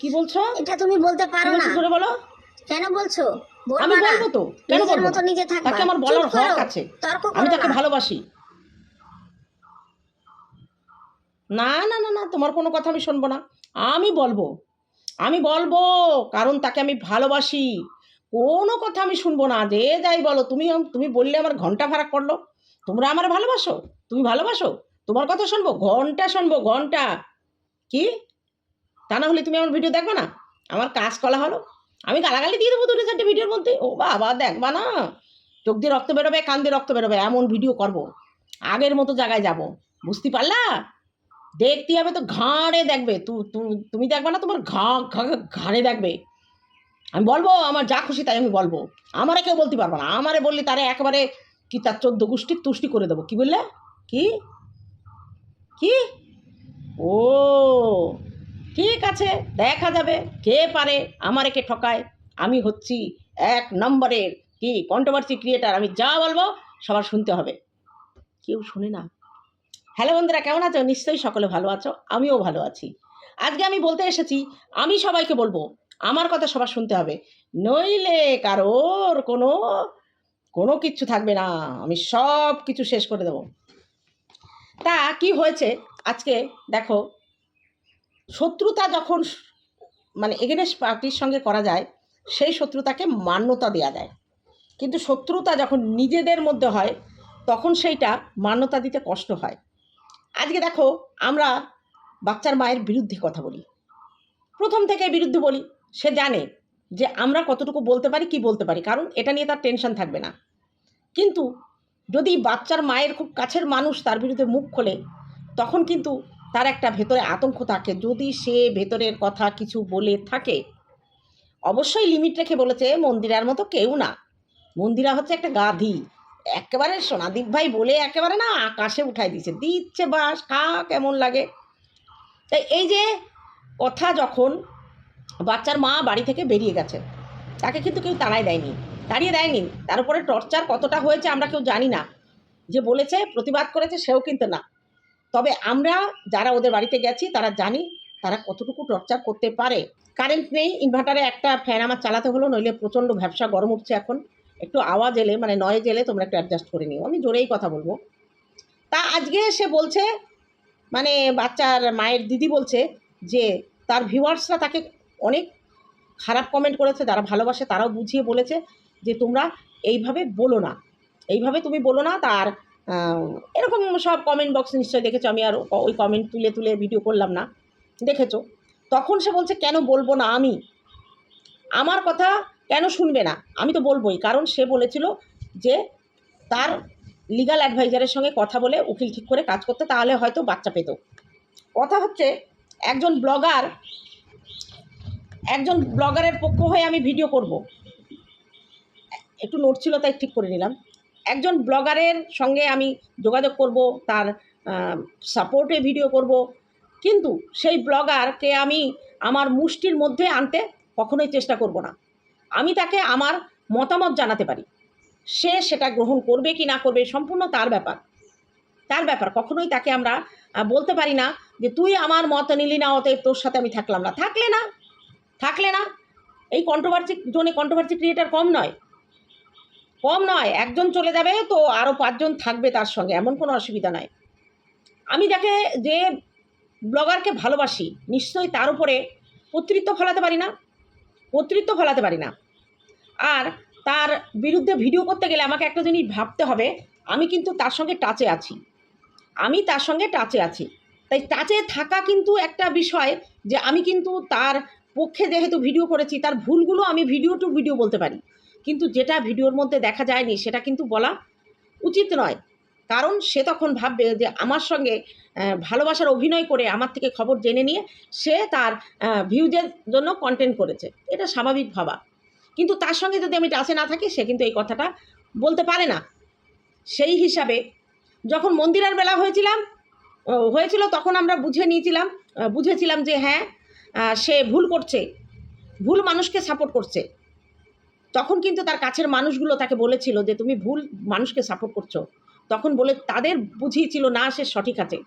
কি বলছো? এটা তুমি বলতে পারো না। জোরে বলো। কেন বলছো? আমি বলব তো। কেন বলব? মতো না? নিজে থাকবা। তাকে আমার বলার হক আছে। আমি তাকে। ভালোবাসি। না না না না তোমার কোনো কথা আমি শুনব না। আমি বলব। আমি বলব কারণ তাকে আমি ভালোবাসি। কোনো কথা আমি শুনব না। যে যাই বলো তুমি তুমি বললে আমার ঘণ্টা ভাড়া করল তোমরা আমার ভালোবাসো? তুমি ভালোবাসো? তোমার কথা শুনব? ঘণ্টা শুনব ঘণ্টা। কি? তা না হলে তুমি আমার ভিডিও দেখবে না? আমার কাজ করা হলো। আমি গালাগালি দিয়ে দেবো দুটো চারটে ভিডিওর মধ্যে। ও বাবা, দেখবা না? চোখ দিয়ে রক্ত বেরোবে, কান দিয়ে রক্ত বেরোবে, এমন ভিডিও করব। আগের মতো জায়গায় যাব। বুঝতে পারলা? দেখতে হবে তো ঘাড়ে দেখবে। তুমি দেখবে না তোমার ঘা, ঘা- ঘাড়ে দেখবে। আমি বলব, আমার যা খুশি তাই আমি বলব। আমারে কেউ বলতে পারব না। আমারে বললে তারে একেবারে কি তার চোদ্দ গোষ্ঠীর তুষ্টি করে দেবো। কি বললে? কি? ও। ঠিক আছে, দেখা যাবে। কে পারে আমার কে ঠকায়। আমি হচ্ছি এক নম্বরের কি কন্ট্রোভার্সি ক্রিয়েটার আমি যা বলব সবার শুনতে হবে। কেউ শুনে না। হ্যালো বন্ধুরা, কেমন আছো? নিশ্চয়ই সকলে ভালো আছো, আমিও ভালো আছি। আজকে আমি বলতে এসেছি, আমি সবাইকে বলব, আমার কথা সবার শুনতে হবে। নইলে কারোর কোনো কোনো কিচ্ছু থাকবে না। আমি সব কিছু শেষ করে দেবো। তা কি হয়েছে? আজকে দেখো শত্রুতা যখন মানে এগেনেস্ট পার্টির সঙ্গে করা যায়, সেই শত্রুতাকে মান্যতা দেওয়া যায়। কিন্তু শত্রুতা যখন নিজেদের মধ্যে হয়, তখন সেইটা মান্যতা দিতে কষ্ট হয়। আজকে দেখো, আমরা বাচ্চার মায়ের বিরুদ্ধে কথা বলি। প্রথম থেকে বিরুদ্ধে বলি, সে জানে যে আমরা কতটুকু বলতে পারি, কি বলতে পারি, কারণ এটা নিয়ে তার টেনশন থাকবে না। কিন্তু যদি বাচ্চার মায়ের খুব কাছের মানুষ তার বিরুদ্ধে মুখ খোলে, তখন কিন্তু তার একটা ভেতরে আতঙ্ক থাকে। যদি সে ভেতরের কথা কিছু বলে থাকে, অবশ্যই লিমিট রেখে বলেছে, মন্দিরার মতো কেউ না। মন্দিরা হচ্ছে একটা গাধি। একেবারে সোনাদীপ ভাই বলে একেবারে না আকাশে উঠাই দিচ্ছে দিচ্ছে বাস, খা, কেমন লাগে। তাই এই যে কথা যখন বাচ্চার মা বাড়ি থেকে বেরিয়ে গেছে, তাকে কিন্তু কেউ তাড়াই দেয়নি, তাড়িয়ে দেয়নি। তার উপরে টর্চার কতটা হয়েছে আমরা কেউ জানি না। যে বলেছে, প্রতিবাদ করেছে, সেও কিন্তু না। তবে আমরা যারা ওদের বাড়িতে গেছি, তারা জানি তারা কতটুকু টর্চার করতে পারে। কারেন্ট নেই ইনভার্টারে একটা ফ্যান আমার চালাতে হলো, নইলে প্রচণ্ড ব্যবসা গরম উঠছে এখন। একটু আওয়াজ এলে মানে নয়েজ এলে তোমরা একটু অ্যাডজাস্ট করে নিও। আমি জোরেই কথা বলব। তা আজকে সে বলছে মানে বাচ্চার মায়ের দিদি বলছে যে, তার ভিউয়ার্সরা তাকে অনেক খারাপ কমেন্ট করেছে যারা ভালোবাসে, তারাও বুঝিয়ে বলেছে যে, তোমরা এইভাবে বলো না। এইভাবে তুমি বলো না, তার এরকম সব কমেন্ট বক্স নিশ্চয়ই দেখেছ। আমি আর ওই কমেন্ট তুলে তুলে ভিডিও করলাম না। দেখেছ? তখন সে বলছে, কেন বলব না আমি? আমার কথা কেন শুনবে না? আমি তো বলবোই। কারণ সে বলেছিল যে তার লিগাল অ্যাডভাইজারের সঙ্গে কথা বলে উকিল ঠিক করে কাজ করতে, তাহলে হয়তো বাচ্চা পেত। কথা হচ্ছে, একজন ব্লগার একজন ব্লগারের পক্ষ হয়ে আমি ভিডিও করব। একটু নোট ছিল, তাই ঠিক করে নিলাম। একজন ব্লগারের সঙ্গে আমি যোগাযোগ করব, তার সাপোর্টে ভিডিও করব। কিন্তু সেই ব্লগারকে আমি আমার মুষ্টির মধ্যে আনতে কখনোই চেষ্টা করব না। আমি তাকে আমার মতামত জানাতে পারি। সে সেটা গ্রহণ করবে কি না করবে সম্পূর্ণ তার ব্যাপার। তার ব্যাপার, কখনোই তাকে আমরা বলতে পারি না যে তুই আমার মত নিলি না, অতএব তোর সাথে আমি থাকলাম না। থাকলে না। থাকলে না। এই কন্ট্রোভার্সি জোনে কন্ট্রোভার্সি ক্রিয়েটার কম নয়। কম নয়, একজন চলে যাবে তো আরও পাঁচজন থাকবে তার সঙ্গে, এমন কোনো অসুবিধা নয় আমি যাকে, যে ব্লগারকে ভালোবাসি, নিশ্চয়ই তার উপরে কর্তৃত্ব ফলাতে পারি না, কর্তৃত্ব ফলাতে পারি না। আর তার বিরুদ্ধে ভিডিও করতে গেলে আমাকে একটা জিনিস ভাবতে হবে, আমি কিন্তু তার সঙ্গে টাচে আছি। আমি তার সঙ্গে টাচে আছি। তাই টাচে থাকা কিন্তু একটা বিষয় যে আমি কিন্তু তার পক্ষে যেহেতু ভিডিও করেছি, তার ভুলগুলো আমি ভিডিও টু ভিডিও বলতে পারি। কিন্তু যেটা ভিডিওর মধ্যে দেখা যায়নি সেটা কিন্তু বলা উচিত নয়। কারণ সে তখন ভাববে যে আমার সঙ্গে ভালোবাসার অভিনয় করে আমার থেকে খবর জেনে নিয়ে সে তার ভিউজের জন্য কন্টেন্ট করেছে। এটা স্বাভাবিক ভাবা। কিন্তু তার সঙ্গে যদি আমি টাচে না থাকি, সে কিন্তু এই কথাটা বলতে পারে না। সেই হিসাবে যখন মন্দিরের বেলা হয়েছিলাম হয়েছিল তখন আমরা বুঝে নিয়েছিলাম বুঝেছিলাম যে হ্যাঁ সে ভুল করছে। ভুল মানুষকে সাপোর্ট করছে। তখন কিন্তু তার কাছের মানুষগুলো তাকে বলেছিল যে তুমি ভুল মানুষকে সাপোর্ট করছ। তখন বলে তাদের বুঝিয়েছিল, না, সে সঠিক আছে।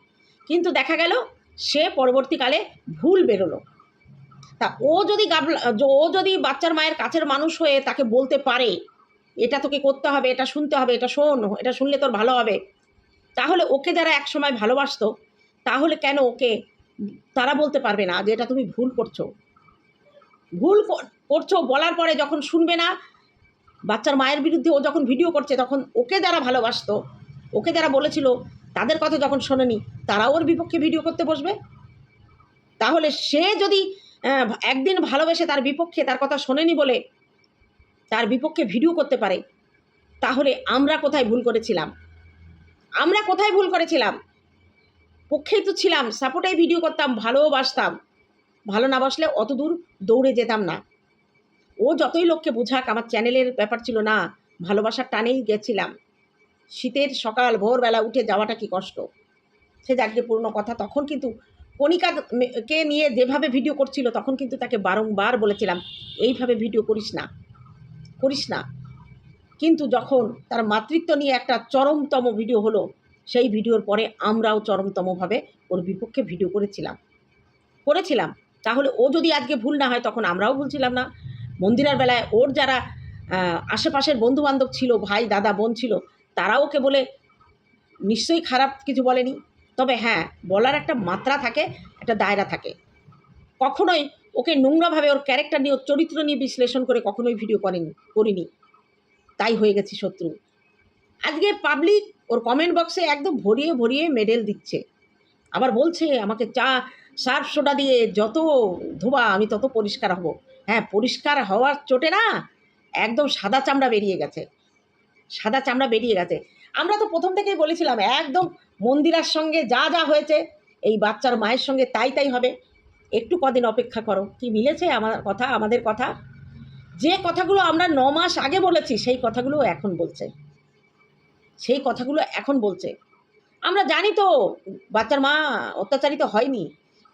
কিন্তু দেখা গেল, সে পরবর্তীকালে ভুল বেরোলো। তা ও যদি গাবলা ও যদি বাচ্চার মায়ের কাছের মানুষ হয়ে তাকে বলতে পারে, এটা তোকে করতে হবে, এটা শুনতে হবে, এটা শোন, এটা শুনলে তোর ভালো হবে। তাহলে ওকে যারা একসময় ভালোবাসতো, তাহলে কেন ওকে, তারা বলতে পারবে না যে এটা তুমি ভুল করছ? ভুল কর- করছ, বলার পরে যখন শুনবে না, বাচ্চার মায়ের বিরুদ্ধে ও যখন ভিডিও করছে, তখন ওকে যারা ভালোবাসতো, ওকে যারা বলেছিল, তাদের কথা যখন শোনেনি তারা ওর বিপক্ষে ভিডিও করতে বসবে? তাহলে সে যদি একদিন ভালোবেসে তার বিপক্ষে তার কথা শোনেনি বলে তার বিপক্ষে ভিডিও করতে পারে, তাহলে আমরা কোথায় ভুল করেছিলাম? আমরা কোথায় ভুল করেছিলাম? পক্ষেই তো ছিলাম, সাপোর্টেই ভিডিও করতাম, ভালোবাসতাম। ভালো না বাসলে অত দূর দৌড়ে যেতাম না। ও যতই লোককে বোঝাক, আমার চ্যানেলের ব্যাপার ছিল না, ভালোবাসার টানেই গেছিলাম। শীতের সকাল, ভোরবেলা উঠে যাওয়াটা কি কষ্ট? সে যাকে পুরনো কথা, তখন কিন্তু কণিকা কে নিয়ে যেভাবে ভিডিও করছিল, তখন কিন্তু তাকে বারংবার বলেছিলাম, এইভাবে ভিডিও করিস না করিস না। কিন্তু যখন তার মাতৃত্ব নিয়ে একটা চরমতম ভিডিও হলো, সেই ভিডিওর পরে আমরাও চরমতমভাবে ওর বিপক্ষে ভিডিও করেছিলাম। করেছিলাম। তাহলে ও যদি আজকে ভুল না হয়, তখন আমরাও ভুলছিলাম না। মন্দিরের বেলায় ওর যারা আশেপাশের বন্ধুবান্ধব ছিল, ভাই, দাদা, বোন ছিল, তারাও ওকে বলে নিশ্চয়ই খারাপ কিছু বলেনি। তবে হ্যাঁ বলার একটা মাত্রা থাকে, একটা দায়রা থাকে। কখনোই ওকে নোংরাভাবে ওর ক্যারেক্টার নিয়ে, ওর চরিত্র নিয়ে বিশ্লেষণ করে কখনোই ভিডিও করেনি, করিনি। তাই হয়ে গেছি শত্রু। আজকে পাবলিক ওর কমেন্ট বক্সে একদম ভরিয়ে ভরিয়ে মেডেল দিচ্ছে। আবার বলছে, আমাকে চা সার্ফ সোডা দিয়ে যত ধোবা আমি তত পরিষ্কার হব। হ্যাঁ পরিষ্কার হওয়ার চোটে না একদম সাদা চামড়া বেরিয়ে গেছে। সাদা চামড়া বেরিয়ে গেছে। আমরা তো প্রথম থেকেই বলেছিলাম, একদম মন্দিরার সঙ্গে যা যা হয়েছে, এই বাচ্চার মায়ের সঙ্গে তাই তাই হবে। একটু কদিন অপেক্ষা করো, কি মিলেছে আমার কথা, আমাদের কথা? যে কথাগুলো আমরা ন মাস আগে বলেছি, সেই কথাগুলো এখন বলছে। সেই কথাগুলো এখন বলছে। আমরা জানি তো, বাচ্চার মা অত্যাচারিত হয়নি।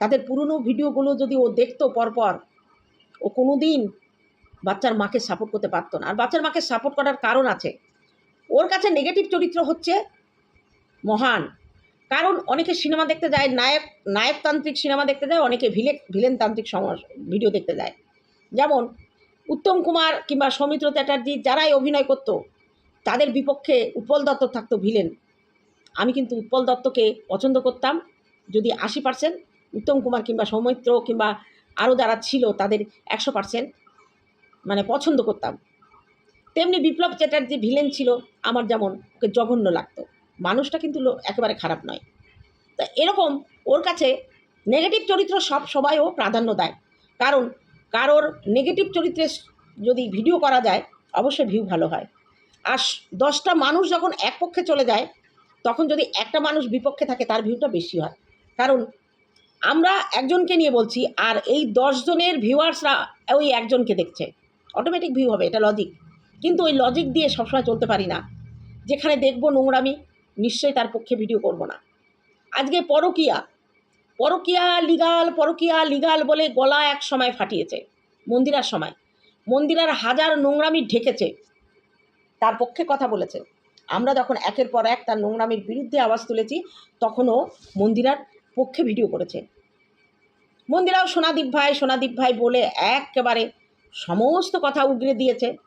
তাদের পুরনো ভিডিওগুলো যদি ও দেখতো পরপর, ও কোনো দিন বাচ্চার মাকে সাপোর্ট করতে পারতো না। আর বাচ্চার মাকে সাপোর্ট করার কারণ আছে। ওর কাছে নেগেটিভ চরিত্র হচ্ছে মহান। কারণ অনেকে সিনেমা দেখতে যায়, নায়ক, নায়কতান্ত্রিক সিনেমা দেখতে যায়, অনেকে ভিলে ভিলেনতান্ত্রিক সমাজ ভিডিও দেখতে যায়। যেমন উত্তম কুমার কিংবা সৌমিত্র চ্যাটার্জি যারাই অভিনয় করতো, তাদের বিপক্ষে উৎপল দত্ত থাকতো ভিলেন। আমি কিন্তু উৎপল দত্তকে পছন্দ করতাম। যদি আশি পার্সেন্ট উত্তম কুমার কিংবা সৌমিত্র কিংবা আরও যারা ছিল তাদের একশো পার্সেন্ট মানে পছন্দ করতাম। তেমনি বিপ্লব চ্যাটার্জি ভিলেন ছিল, আমার যেমন ওকে জঘন্য লাগতো। মানুষটা কিন্তু একেবারে খারাপ নয়। তা এরকম ওর কাছে নেগেটিভ চরিত্র সব সবাইও প্রাধান্য দেয়। কারণ কারোর নেগেটিভ চরিত্রে যদি ভিডিও করা যায়, অবশ্যই ভিউ ভালো হয়। আর দশটা মানুষ যখন এক পক্ষে চলে যায়, তখন যদি একটা মানুষ বিপক্ষে থাকে, তার ভিউটা বেশি হয়। কারণ আমরা একজনকে নিয়ে বলছি, আর এই দশজনের ভিউয়ার্সরা ওই একজনকে দেখছে। অটোমেটিক ভিউ হবে, এটা লজিক কিন্তু ওই লজিক দিয়ে সবসময় চলতে পারি না। যেখানে দেখব নোংরামি, নিশ্চয়ই তার পক্ষে ভিডিও করব না। আজকে পরকিয়া পরকিয়া লিগাল পরকিয়া লিগাল বলে গলা এক সময় ফাটিয়েছে, মন্দিরার সময়। মন্দিরার হাজার নোংরামি ঢেকেছে, তার পক্ষে কথা বলেছে। আমরা যখন একের পর এক তার নোংরামির বিরুদ্ধে আওয়াজ তুলেছি, তখনও মন্দিরার পক্ষে ভিডিও করেছে। মন্দিরাও সোনাদীপ ভাই সোনাদীপ ভাই বলে একেবারে সমস্ত কথা উগরে দিয়েছে।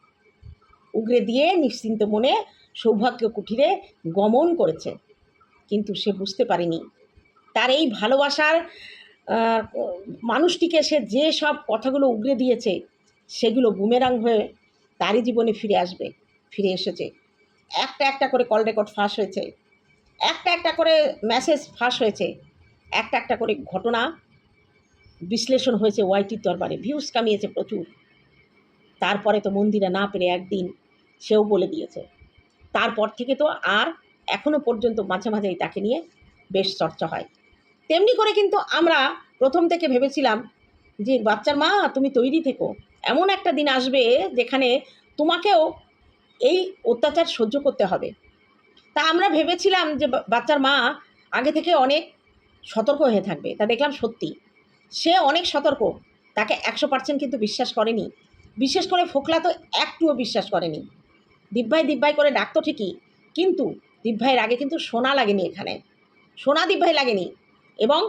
উগরে দিয়ে নিশ্চিন্ত মনে সৌভাগ্য কুঠিরে গমন করেছে। কিন্তু সে বুঝতে পারেনি। তার এই ভালোবাসার মানুষটিকে সে যে সব কথাগুলো উগরে দিয়েছে, সেগুলো বুমেরাং হয়ে তারই জীবনে ফিরে আসবে, ফিরে এসেছে। একটা একটা করে কল রেকর্ড ফাঁস হয়েছে। একটা একটা করে মেসেজ ফাঁস হয়েছে। একটা একটা করে ঘটনা বিশ্লেষণ হয়েছে ওয়াইটির দরবারে ভিউজ কামিয়েছে প্রচুর। তারপরে তো মন্দিরে না পেরে একদিন সেও বলে দিয়েছে। তারপর থেকে তো আর এখনও পর্যন্ত মাঝে মাঝেই তাকে নিয়ে বেশ চর্চা হয়। তেমনি করে কিন্তু আমরা প্রথম থেকে ভেবেছিলাম যে, বাচ্চার মা, তুমি তৈরি থেকো। এমন একটা দিন আসবে যেখানে তোমাকেও এই অত্যাচার সহ্য করতে হবে। তা আমরা ভেবেছিলাম যে বাচ্চার মা আগে থেকে অনেক সতর্ক হয়ে থাকবে। তা দেখলাম সত্যি। সে অনেক সতর্ক। তাকে একশো পার্সেন্ট কিন্তু বিশ্বাস করেনি। বিশেষ করে ফোকলা তো একটুও বিশ্বাস করেনি। দিব্যাই দিব্যাই করে ডাকতো ঠিকই, কিন্তু দিব্যাইয়ের আগে কিন্তু সোনা লাগেনি এখানে। সোনা দিব্যাই লাগেনি এবং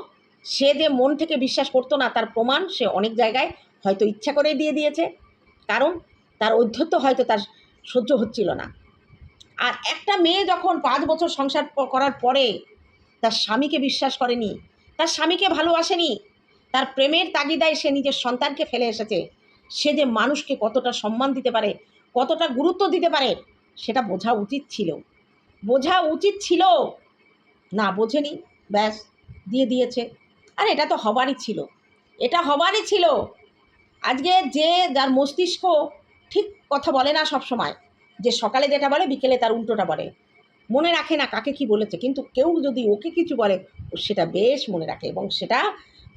সে যে মন থেকে বিশ্বাস করতো না, তার প্রমাণ সে অনেক জায়গায় হয়তো ইচ্ছা করে দিয়ে দিয়েছে। কারণ তার অধ্যত্ব হয়তো তার সহ্য হচ্ছিল না। আর একটা মেয়ে যখন পাঁচ বছর সংসার করার পরে তার স্বামীকে বিশ্বাস করেনি, তার স্বামীকে ভালোবাসেনি তার প্রেমের তাগিদায় সে নিজের সন্তানকে ফেলে এসেছে। সে যে মানুষকে কতটা সম্মান দিতে পারে, কতটা গুরুত্ব দিতে পারে, সেটা বোঝা উচিত ছিল। বোঝা উচিত ছিল। না বোঝেনি, ব্যাস, দিয়ে দিয়েছে। আর এটা তো হবারই ছিল। এটা হবারই ছিল। আজকে যে যার মস্তিষ্ক ঠিক কথা বলে না সব সময় যে সকালে যেটা বলে, বিকেলে তার উল্টোটা বলে। মনে রাখে না কাকে কি বলেছে, কিন্তু কেউ যদি ওকে কিছু বলে সেটা বেশ মনে রাখে এবং সেটা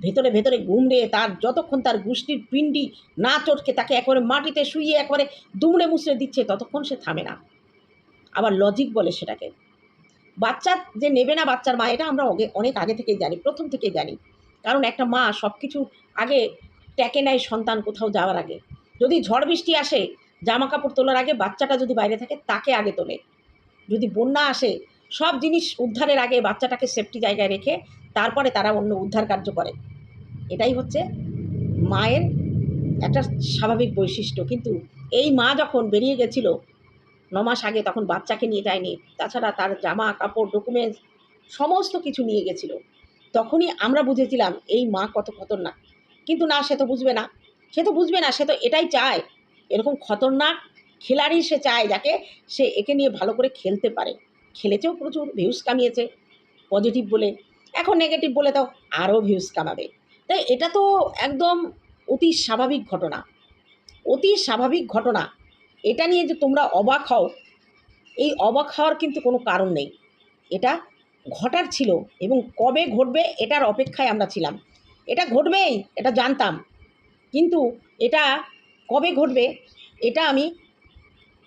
ভেতরে ভেতরে গুমড়ে তার যতক্ষণ তার গোষ্ঠীর পিণ্ডি না চটকে তাকে একবারে মাটিতে শুইয়ে একবারে দুমড়ে মুচড়ে দিচ্ছে, ততক্ষণ সে থামে না। আবার লজিক বলে সেটাকে। বাচ্চা যে নেবে না বাচ্চার মা, এটা আমরা অনেক আগে থেকেই জানি, প্রথম থেকেই জানি। কারণ একটা মা সব কিছু আগে ট্যাকে নেয় সন্তান কোথাও যাওয়ার আগে। যদি ঝড় বৃষ্টি আসে জামা কাপড় তোলার আগে বাচ্চাটা যদি বাইরে থাকে, তাকে আগে তোলে। যদি বন্যা আসে, সব জিনিস উদ্ধারের আগে বাচ্চাটাকে সেফটি জায়গায় রেখে তারপরে তারা অন্য উদ্ধার কার্য করে। এটাই হচ্ছে মায়ের একটা স্বাভাবিক বৈশিষ্ট্য। কিন্তু এই মা যখন বেরিয়ে গেছিল, ন মাস আগে তখন বাচ্চাকে নিয়ে যায়নি, তাছাড়া তার জামা, কাপড় ডকুমেন্টস সমস্ত কিছু নিয়ে গেছিল। তখনই আমরা বুঝেছিলাম এই মা কত খতরনাক। কিন্তু না, সে তো বুঝবে না। সে তো বুঝবে না, সে তো এটাই চায়। এরকম খতরনাক খেলাড়ি সে চায় যাকে সে একে নিয়ে ভালো করে খেলতে পারে। খেলেছেও প্রচুর ভিউজ কামিয়েছে। পজিটিভ বলে। এখন নেগেটিভ বলে তো আরও ভিউজ কামাবে। তাই এটা তো একদম অতি স্বাভাবিক ঘটনা। অতি স্বাভাবিক ঘটনা। এটা নিয়ে যে তোমরা অবাক হও, এই অবাক হওয়ার কিন্তু কোনো কারণ নেই। এটা ঘটার ছিল এবং কবে ঘটবে এটার অপেক্ষায় আমরা ছিলাম। এটা ঘটবেই, এটা জানতাম। কিন্তু এটা কবে ঘটবে, এটা আমি,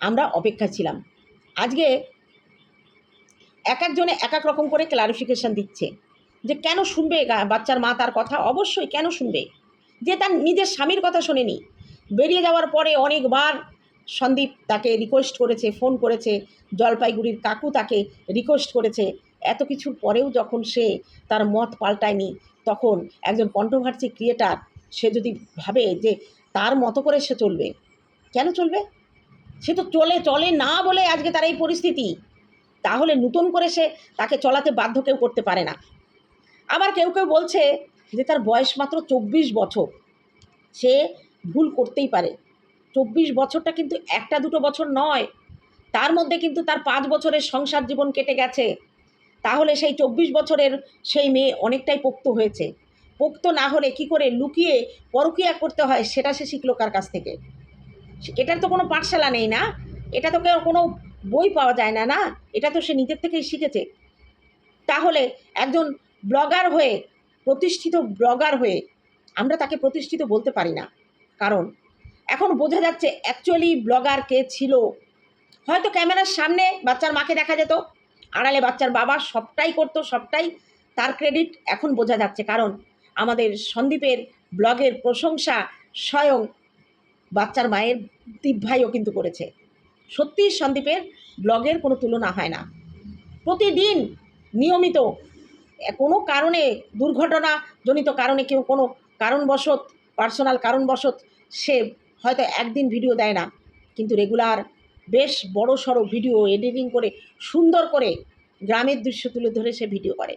আমরা অপেক্ষা ছিলাম। আজকে এক একজনে এক এক রকম করে ক্লারিফিকেশান দিচ্ছে। যে কেন শুনবে বাচ্চার মা তার কথা? অবশ্যই কেন শুনবে? যে তার নিজের স্বামীর কথা শোনেনি। বেরিয়ে যাওয়ার পরে অনেকবার সন্দীপ তাকে রিকোয়েস্ট করেছে ফোন করেছে, জলপাইগুড়ির কাকু তাকে রিকোয়েস্ট করেছে। এত কিছুর পরেও যখন সে তার মত পাল্টায়নি, তখন একজন কন্ট্রোভার্সি ক্রিয়েটার সে যদি ভাবে যে তার মতো করে সে চলবে, কেন চলবে? সে তো চলে চলে না বলে আজকে তার এই পরিস্থিতি। তাহলে নতুন করে সে তাকে চলাতে বাধ্য কেউ করতে পারে না। আবার কেউ কেউ বলছে যে তার বয়স মাত্র চব্বিশ বছর। সে ভুল করতেই পারে। চব্বিশ বছরটা কিন্তু একটা দুটো বছর নয়। তার মধ্যে কিন্তু তার পাঁচ বছরের সংসার জীবন কেটে গেছে। তাহলে সেই চব্বিশ বছরের সেই মেয়ে অনেকটাই পোক্ত হয়েছে। পোক্ত না হলে কি করে লুকিয়ে পরকিয়া করতে হয় সেটা সে শিখলো কার কাছ থেকে? এটার তো কোনো পাঠশালা নেই না। এটা তো কেউ কোনো বই পাওয়া যায় না না। এটা তো সে নিজের থেকেই শিখেছে। তাহলে একজন ব্লগার হয়ে, প্রতিষ্ঠিত ব্লগার হয়ে আমরা তাকে প্রতিষ্ঠিত বলতে পারি না। কারণ এখন বোঝা যাচ্ছে অ্যাকচুয়ালি ব্লগার কে ছিল। হয়তো ক্যামেরার সামনে বাচ্চার মাকে দেখা যেত, আড়ালে বাচ্চার বাবা সবটাই করতো, সবটাই তার ক্রেডিট এখন বোঝা যাচ্ছে। কারণ আমাদের সন্দীপের ব্লগের প্রশংসা স্বয়ং বাচ্চার মায়ের দীপ ভাইও কিন্তু করেছে। সত্যি সন্দীপের ব্লগের কোনো তুলনা হয় না। প্রতিদিন নিয়মিত কোনো কারণে দুর্ঘটনাজনিত কারণে কেউ কোনো কারণবশত পার্সোনাল কারণবশত সে হয়তো একদিন ভিডিও দেয় না। কিন্তু রেগুলার বেশ বড় সড়ো ভিডিও এডিটিং করে, সুন্দর করে গ্রামের দৃশ্য তুলে ধরে সে ভিডিও করে।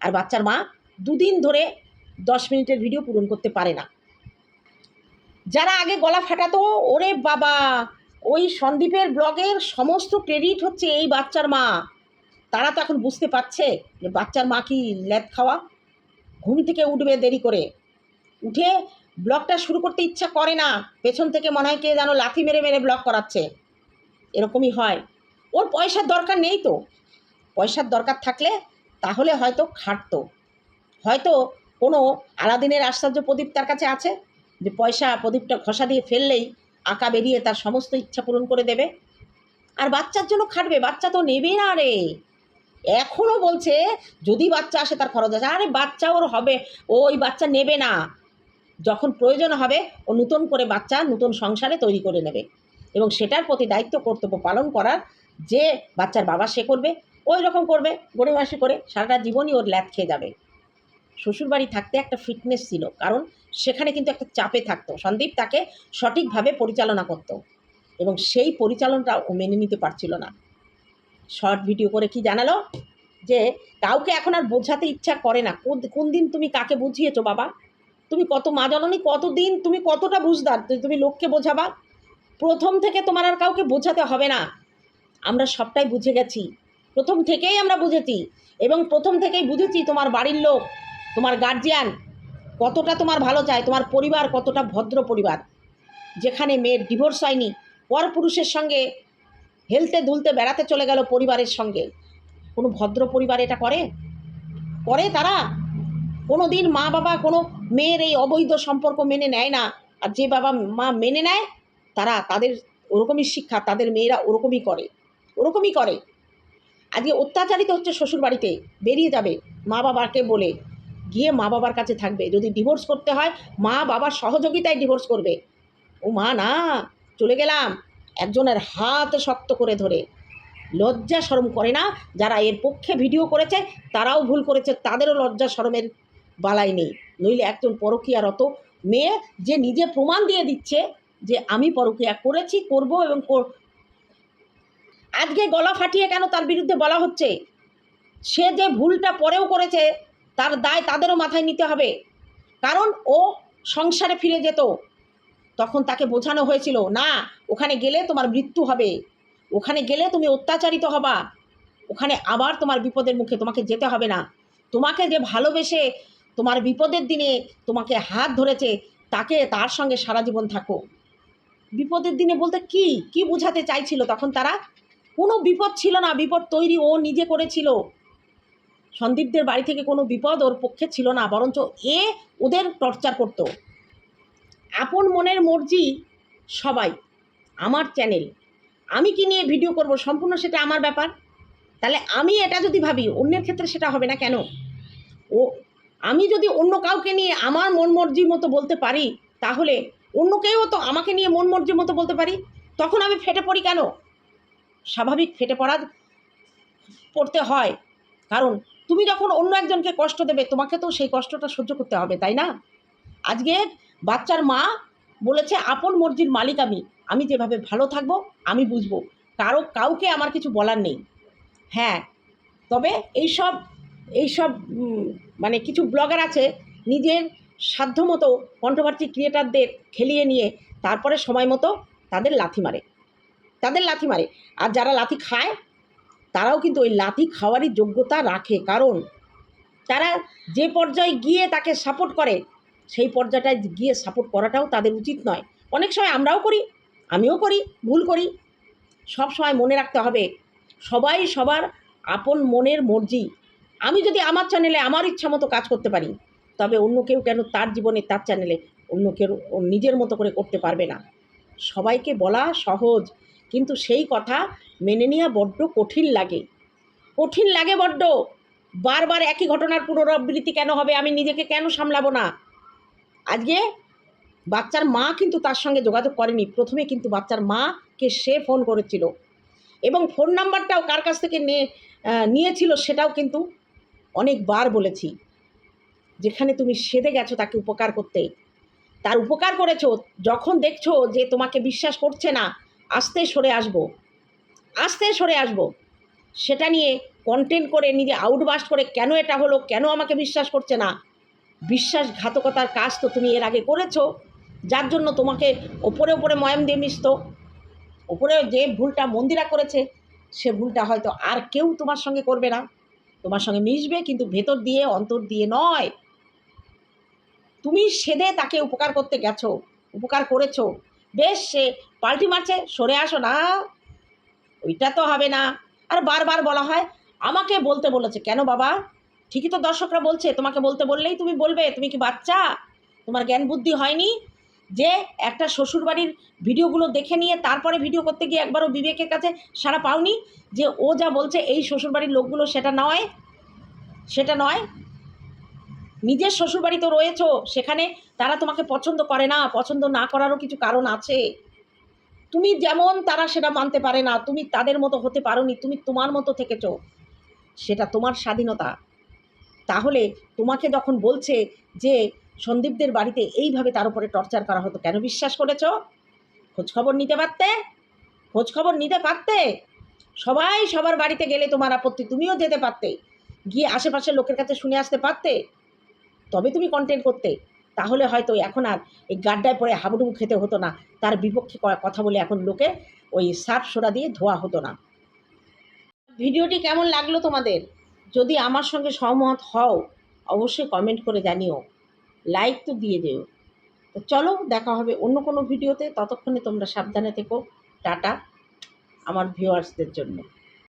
আর বাচ্চার মা দুদিন ধরে দশ মিনিটের ভিডিও পূরণ করতে পারে না। যারা আগে গলা ফাটাতো, ওরে বাবা! ওই সন্দীপের ব্লগের সমস্ত ক্রেডিট হচ্ছে এই বাচ্চার মা। তারা তো এখন বুঝতে পারছে যে বাচ্চার মা কি ল্যাদ খাওয়া? ঘুম থেকে উঠবে দেরি করে। উঠে ব্লগটা শুরু করতে ইচ্ছা করে না। পেছন থেকে মনে হয় কে যেন লাথি মেরে মেরে ব্লগ করাচ্ছে। এরকমই হয়। ওর পয়সার দরকার নেই তো। পয়সার দরকার থাকলে তাহলে হয়তো খাটতো। হয়তো কোনো আলাদিনের আশ্চর্য প্রদীপ তার কাছে আছে যে পয়সা প্রদীপটা ঘষা দিয়ে ফেললেই আঁকা বেরিয়ে তার সমস্ত ইচ্ছা পূরণ করে দেবে। আর বাচ্চার জন্য খাটবে। বাচ্চা তো নেবে না রে। এখনও বলছে, যদি বাচ্চা আসে তার খরচ আছে। আরে বাচ্চা ওর হবে ওই বাচ্চা নেবে না। যখন প্রয়োজন হবে, ও নতুন করে বাচ্চা, নতুন সংসারে তৈরি করে নেবে। এবং সেটার প্রতি দায়িত্ব, কর্তব্য পালন করার যে বাচ্চার বাবা সে করবে, ওই রকম করবে গরিবাসী করে সারাটা জীবনই ওর ল্যাদ খেয়ে যাবে। শ্বশুরবাড়ি থাকতে একটা ফিটনেস ছিল, কারণ সেখানে কিন্তু একটা চাপে থাকতো। সন্দীপ তাকে সঠিকভাবে পরিচালনা করতো এবং সেই পরিচালনটা ও মেনে নিতে পারছিল না। শর্ট ভিডিও করে কি জানালো? যে কাউকে এখন আর বোঝাতে ইচ্ছা করে না। কোন দিন তুমি কাকে বুঝিয়েছো বাবা? তুমি কত মা জননী কতদিন তুমি কতটা বুঝদার? তুমি লোককে বোঝাবা? প্রথম থেকে তোমার আর কাউকে বোঝাতে হবে না। আমরা সবটাই বুঝে গেছি। প্রথম থেকেই আমরা বুঝেছি। এবং প্রথম থেকেই বুঝেছি তোমার বাড়ির লোক, তোমার গার্জিয়ান কতটা তোমার ভালো চায়, তোমার পরিবার কতটা ভদ্র পরিবার। যেখানে মেয়ের ডিভোর্স হয়নি, পর পুরুষের সঙ্গে হেলতে দুলতে বেড়াতে চলে গেল পরিবারের সঙ্গে। কোনো ভদ্র পরিবার এটা করে? করে তারা? কোনো দিন মা বাবা কোনো মেয়ের এই অবৈধ সম্পর্ক মেনে নেয় না। আর যে বাবা মা মেনে নেয়, তারা তাদের ওরকমই শিক্ষা, তাদের মেয়েরা ওরকমই করে। ওরকমই করে। আজকে অত্যাচারিত হচ্ছে শ্বশুর বাড়িতে বেরিয়ে যাবে মা বাবাকে বলে। গিয়ে মা বাবার কাছে থাকবে। যদি ডিভোর্স করতে হয়, মা বাবার সহযোগিতায় ডিভোর্স করবে। ও মা, না, চলে গেলাম। একজনের হাত শক্ত করে ধরে। লজ্জা শরম করে না যারা এর পক্ষে ভিডিও করেছে? তারাও ভুল করেছে, তাদেরও লজ্জা শরমের বালাই নেই। নইলে একজন পরকীয়ারত মেয়ে যে নিজে প্রমাণ দিয়ে দিচ্ছে যে আমি পরকীয়া করেছি, করব এবং আজকে গলা ফাটিয়ে কেন তার বিরুদ্ধে বলা হচ্ছে? সে যে ভুলটা পরেও করেছে, তার দায় তাদেরও মাথায় নিতে হবে। কারণ ও সংসারে ফিরে যেত। তখন তাকে বোঝানো হয়েছিল, না ওখানে গেলে তোমার মৃত্যু হবে। ওখানে গেলে তুমি অত্যাচারিত হবা। ওখানে আবার তোমার বিপদের মুখে তোমাকে যেতে হবে না। তোমাকে যে ভালোবেসে তোমার বিপদের দিনে তোমাকে হাত ধরেছে, তাকে তার সঙ্গে সারা জীবন থাকো। বিপদের দিনে বলতে কি? কি বোঝাতে চাইছিল তখন তারা? কোনো বিপদ ছিল না, বিপদ তৈরি ও নিজে করেছিল। সন্দীপদের বাড়ি থেকে কোনো বিপদ ওর পক্ষে ছিল না, বরঞ্চ এ ওদের টর্চার করতো। আপন মনের মর্জি সবাই। আমার চ্যানেল আমি কি নিয়ে ভিডিও করব, সম্পূর্ণ সেটা আমার ব্যাপার। তাহলে আমি এটা যদি ভাবি, অন্যের ক্ষেত্রে সেটা হবে না কেন? ও, আমি যদি অন্য কাউকে নিয়ে আমার মন মর্জির মতো বলতে পারি, তাহলে অন্য কেউ তো আমাকে নিয়ে মন মর্জির মতো বলতে পারি? তখন আমি ফেটে পড়ি কেন? স্বাভাবিক ফেটে পড়া পড়তে হয়। কারণ তুমি যখন অন্য একজনকে কষ্ট দেবে, তোমাকে তো সেই কষ্টটা সহ্য করতে হবে, তাই না? আজকে বাচ্চার মা বলেছে, আপন মর্জির মালিক আমি। আমি যেভাবে ভালো থাকব, আমি বুঝব। কারও, কাউকে আমার কিছু বলার নেই। হ্যাঁ তবে এইসব এইসব মানে কিছু ব্লগার আছে, নিজের সাধ্যমতো কন্ট্রোভার্সি ক্রিয়েটারদের খেলিয়ে নিয়ে তারপরে সময় মতো তাদের লাথি মারে। তাদের লাথি মারে। আর যারা লাথি খায়, তারাও কিন্তু ওই লাথি খাওয়ারই যোগ্যতা রাখে। কারণ তারা যে পর্যায়ে গিয়ে তাকে সাপোর্ট করে, সেই পর্যায়টায় গিয়ে সাপোর্ট করাটাও তাদের উচিত নয়। অনেক সময় আমরাও করি আমিও করি, ভুল করি। সব সময় মনে রাখতে হবে, সবাই সবার আপন মনের মর্জি। আমি যদি আমার চ্যানেলে আমার ইচ্ছা মতো কাজ করতে পারি, তবে অন্য কেউ কেন তার জীবনে তার চ্যানেলে অন্য কেউ নিজের মতো করে করতে পারবে না। সবাইকে বলা সহজ, কিন্তু সেই কথা মেনে নেওয়া বড্ড কঠিন লাগে। কঠিন লাগে বড্ড। বারবার একই ঘটনার পুনরাবৃত্তি কেন হবে? আমি নিজেকে কেন সামলাবো না? আজকে বাচ্চার মা কিন্তু তার সঙ্গে যোগাযোগ করেনি। প্রথমে কিন্তু বাচ্চার মাকে সে ফোন করেছিল। এবং ফোন নাম্বারটাও কার কাছ থেকে নিয়েছিল সেটাও কিন্তু অনেকবার বলেছি। যেখানে তুমি সেদে গেছো তাকে উপকার করতে। তার উপকার করেছ, যখন দেখছ যে তোমাকে বিশ্বাস করছে না, আস্তে সরে আসব। আস্তে সরে আসব। সেটা নিয়ে কন্টেন্ট করে, নিজে আউটবাস্ট করে, কেন এটা হলো, কেন আমাকে বিশ্বাস করছে না? বিশ্বাসঘাতকতার কাজ তো তুমি এর আগে করেছ। যার জন্য তোমাকে ওপরে ওপরে ময়াম দিয়ে মিশত। ওপরে যে ভুলটা মন্দিরা করেছে, সে ভুলটা হয়তো আর কেউ তোমার সঙ্গে করবে না। তোমার সঙ্গে মিশবে কিন্তু ভেতর দিয়ে, অন্তর দিয়ে নয়। তুমি সেদে তাকে উপকার করতে গেছো, উপকার করেছ। বেশ, সে পাল্টি মারছে, সরে আসো না। ওইটা তো হবে না। আর বারবার বলা হয়, আমাকে বলতে বলেছে। কেন বাবা? ঠিকই তো দর্শকরা বলছে, তোমাকে বলতে বললেই তুমি বলবে। তুমি কি বাচ্চা? তোমার জ্ঞান বুদ্ধি হয়নি? যে একটা শ্বশুরবাড়ির ভিডিওগুলো দেখে নিয়ে তারপরে ভিডিও করতে গিয়ে একবারও বিবেকের কাছে সারা পাওনি যে ও যা বলছে এই শ্বশুরবাড়ির লোকগুলো সেটা নয় সেটা নয়। নিজের শ্বশুরবাড়ি তো রয়েছ সেখানে তারা তোমাকে পছন্দ করে না, পছন্দ না করারও কিছু কারণ আছে। তুমি যেমন তারা সেটা মানতে পারে না, তুমি তাদের মতো হতে পারোনি, তুমি তোমার মতো থেকেছ। সেটা তোমার স্বাধীনতা। তাহলে তোমাকে যখন বলছে যে সন্দীপদের বাড়িতে এইভাবে তার উপরে টর্চার করা হতো কেন? বিশ্বাস করেছ? খোঁজখবর নিতে পারতে? খোঁজখবর নিতে পারতে? সবাই সবার বাড়িতে গেলে তোমার আপত্তি, তুমিও যেতে পারতে। গিয়ে আশেপাশের লোকের কাছে শুনে আসতে পারতে? তবে তুমি কন্টেন্ট করতে। তাহলে হয়তো এখন আর এই গাড্ডায় পড়ে হাবুডুবু খেতে হতো না। তার বিপক্ষে কথা বলে এখন লোকে ওই সার্ফ সোডা দিয়ে ধোয়া হতো না। ভিডিওটি কেমন লাগল তোমাদের? যদি আমার সঙ্গে সহমত হও, অবশ্যই কমেন্ট করে জানিও। লাইক তো দিয়ে দেও। তো চলো দেখা হবে অন্য কোনো ভিডিওতে। ততক্ষণে তোমরা সাবধানে থেকো। টাটা, আমার ভিউয়ার্সদের জন্য।